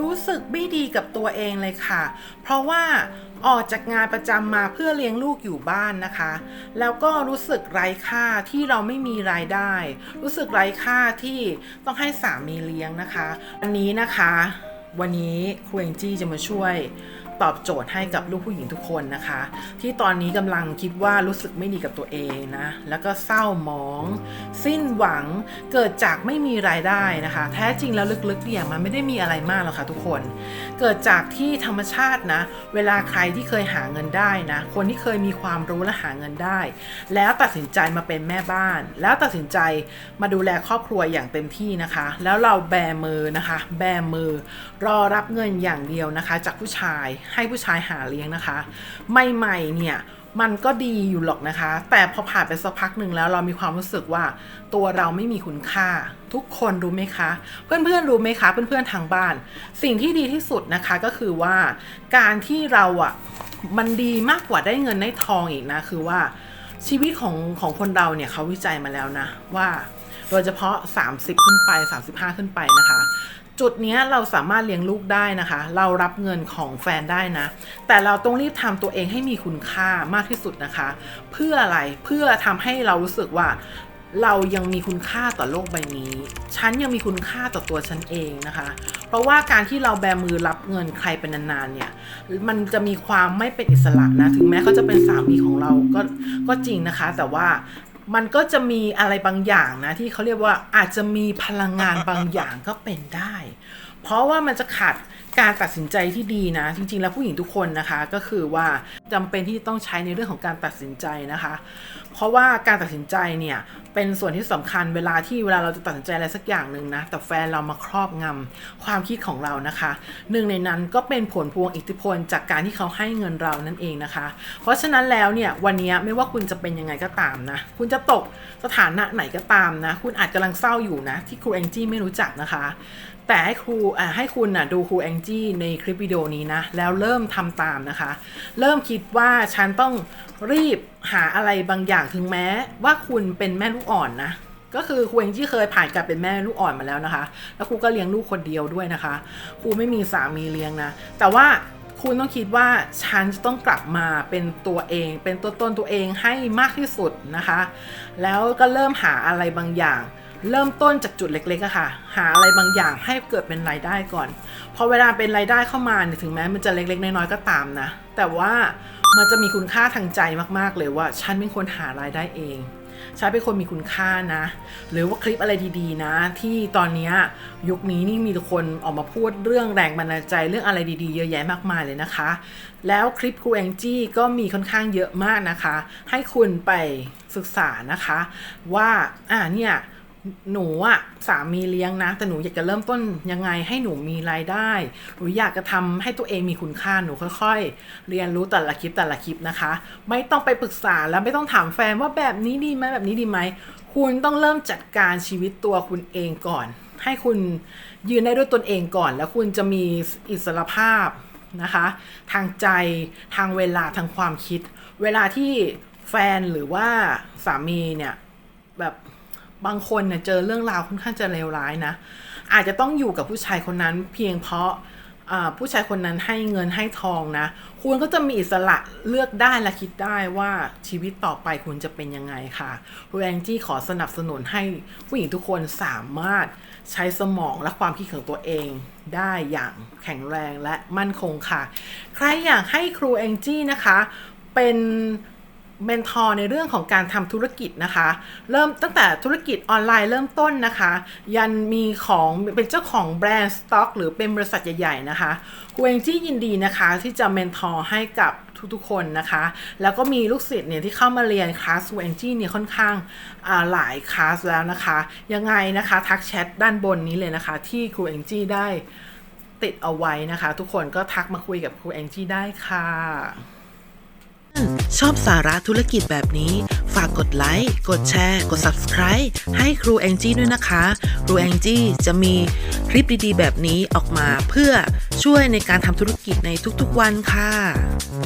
รู้สึกไม่ดีกับตัวเองเลยค่ะ เพราะว่าออกจากงานประจำมาเพื่อเลี้ยงลูกอยู่บ้านนะคะ แล้วก็รู้สึกไร้ค่าที่เราไม่มีรายได้ รู้สึกไร้ค่าที่ต้องให้สามีเลี้ยงนะคะวันนี้นะคะ วันนี้ครูเองจี้จะมาช่วย ตอบโจทย์ให้กับลูกผู้หญิงทุกคนนะคะ ที่ตอนนี้กำลังคิดว่ารู้สึกไม่ดีกับตัวเองนะ แล้วก็เศร้าหมอง สิ้นหวังเกิดจากไม่มีรายได้นะคะ แท้จริงแล้วลึกๆเนี่ยมันไม่ได้มีอะไรมากหรอกค่ะทุกคน เกิดจากที่ธรรมชาตินะ เวลาใครที่เคยหาเงินได้นะ คนที่เคยมีความรู้และหาเงินได้ แล้วตัดสินใจมาเป็นแม่บ้าน แล้วตัดสินใจมาดูแลครอบครัวอย่างเต็มที่นะคะ แล้วเราแบมือนะคะ แบมือรอรับเงินอย่างเดียวนะคะ จากผู้ชายให้ผู้ชายหาเลี้ยงนะคะ ใหม่ๆเนี่ยมันก็ดีอยู่หรอกนะคะ แต่พอผ่านไปสักพักหนึ่งแล้วเรามีความรู้สึกว่าตัวเราไม่มีคุณค่า ทุกคนรู้ไหมคะ เพื่อนๆรู้ไหมคะ เพื่อนๆทางบ้าน สิ่งที่ดีที่สุดนะคะก็คือว่า การที่เราอะมันดีมากกว่าได้เงินได้ทองอีกนะคือว่าชีวิตของของคนเราเนี่ยเขาวิจัยมาแล้วนะว่า โดยเฉพาะ 30 ขึ้นไป 35 ขึ้นไปนะคะ จุดนี้เราสามารถเลี้ยงลูกได้นะคะ เรารับเงินของแฟนได้นะ แต่เราต้องรีบทำตัวเองให้มีคุณค่ามากที่สุดนะคะ เพื่ออะไรเพื่อทำให้เรารู้สึกว่าเรายังมีคุณค่าต่อโลกใบนี้ ฉันยังมีคุณค่าต่อตัวฉันเองนะคะ เพราะว่าการที่เราแบมือรับเงินใครเป็นนานๆเนี่ย มันจะมีความไม่เป็นอิสระนะ ถึงแม้เขาจะเป็นสามีของเราก็ก็จริงนะคะ แต่ว่า มันก็จะมีอะไรบางอย่างนะที่เขาเรียกว่าอาจจะมีพลังงานบางอย่างก็เป็นได้ เพราะว่ามันจะขาด การตัดสินใจที่ดีนะ จริง ๆ แล้วผู้หญิงทุกคนนะคะ ก็คือว่าจำเป็นที่ต้องใช้ในเรื่องของการตัดสินใจนะคะ เพราะว่าการตัดสินใจเนี่ยเป็นส่วนที่สำคัญเวลาที่เวลาเราจะตัดสินใจอะไรสักอย่างหนึ่งนะแต่แฟนเรามาครอบงำความคิดของเรานะคะหนึ่งในนั้นก็เป็นผลพวงอิทธิพลจากการที่เขาให้เงินเรานั่นเองนะคะ เพราะฉะนั้นแล้วเนี่ยวันนี้ไม่ว่าคุณจะเป็นยังไงก็ตามนะคุณจะตกสถานะไหนก็ตามนะ คุณอาจกำลังเศร้าอยู่นะ ที่ครูแองจี้ไม่รู้จักนะคะ แต่ให้ครูให้คุณนะดูครูแองจี้ในคลิปวิดีโอนี้นะ แล้วเริ่มทำตามนะคะ เริ่มคิดว่าฉันต้องรีบหาอะไรบางอย่างถึงแม้ ว่าคุณเป็นแม่ลูกอ่อนนะก็คือครูแองจี้เคยผ่านการเป็นแม่ลูกอ่อนมาแล้วนะคะ แล้วครูก็เลี้ยงลูกคนเดียวด้วยนะคะ ครูไม่มีสามีเลี้ยงนะ แต่ว่าคุณต้องคิดว่าฉันจะต้องกลับมาเป็นตัวเอง เป็นตัวตนตัวเองให้มากที่สุดนะคะ แล้วก็เริ่มหาอะไรบางอย่าง เริ่มต้นจากจุดเล็กๆอะค่ะ หาอะไรบางอย่างให้เกิดเป็นรายได้ก่อน พอเวลาเป็นรายได้เข้ามาเนี่ยถึงแม้มันจะเล็กๆ น้อยๆก็ตามนะ แต่ว่ามันจะมีคุณค่าทางใจมากๆเลยว่า ฉันเป็นคนหารายได้เองฉันเป็นคนมีคุณค่านะ หรือว่าคลิปอะไรดีๆนะ ที่ตอนนี้ยยุคนี้นี่มีทุกคนออกมาพูดเรื่องแรงบันดาลใจเรื่องอะไรดีๆ เยอะแยะมากมายเลยนะคะ แล้วคลิปครูแองจี้ก็มีค่อนข้างเยอะมากนะคะ ให้คุณไปศึกษานะคะ ว่าอ่าเนี่ย หนูอะสามีเลี้ยงนะ แต่หนูอยากจะเริ่มต้นยังไงให้หนูมีรายได้หนูอยากจะทำให้ตัวเองมีคุณค่าหนูค่อยๆ เรียนรู้แต่ละคลิปแต่ละคลิปนะคะ ไม่ต้องไปปรึกษาแล้วไม่ต้องถามแฟนว่าแบบนี้ดีไหมแบบนี้ดีไหมคุณต้องเริ่มจัดการชีวิตตัวคุณเองก่อน ให้คุณยืนได้ด้วยตนเองก่อน แล้วคุณจะมีอิสรภาพนะคะ ทางใจทางเวลาทางความคิด เวลาที่แฟนหรือว่าสามีเนี่ยแบบ บางคนเนี่ยเจอเรื่องราวค่อนข้างจะเลวร้ายนะ อาจจะต้องอยู่กับผู้ชายคนนั้นเพียงเพราะผู้ชายคนนั้นให้เงินให้ทองนะ คุณก็จะมีอิสระเลือกได้และคิดได้ว่าชีวิตต่อไปคุณจะเป็นยังไงค่ะครูแองจี้ขอสนับสนุนให้ผู้หญิงทุกคนสามารถใช้สมองและความคิดของตัวเองได้อย่างแข็งแรงและมั่นคงค่ะ ใครอยากให้ครูแองจี้นะคะ เป็น เมนทอร์ในเรื่องของการทำธุรกิจนะคะ เริ่มตั้งแต่ธุรกิจออนไลน์เริ่มต้นนะคะ ยันมีของเป็นเจ้าของแบรนด์สต็อก หรือเป็นบริษัทใหญ่ๆนะคะครูเองจี้ยินดีนะคะที่จะเมนทอร์ให้กับทุกๆคนนะคะ แล้วก็มีลูกศิษย์เนี่ยที่เข้ามาเรียนคลาสครูเองจี้เนี่ยค่อนข้างหลายคลาสแล้วนะคะ ยังไงนะคะ ทักแชทด้านบนนี้เลยนะคะ ที่ครูเองจี้ได้ติดเอาไว้นะคะ ทุกคนก็ทักมาคุยกับครูเองจี้ได้ค่ะ ชอบสาระธุรกิจแบบนี้ ฝากกดไลค์ กดแชร์ กด Subscribe ให้ครูแองจี้ด้วยนะคะ ครูแองจี้จะมีคลิปดีๆ แบบนี้ออกมาเพื่อช่วยในการทำธุรกิจในทุกๆวันค่ะ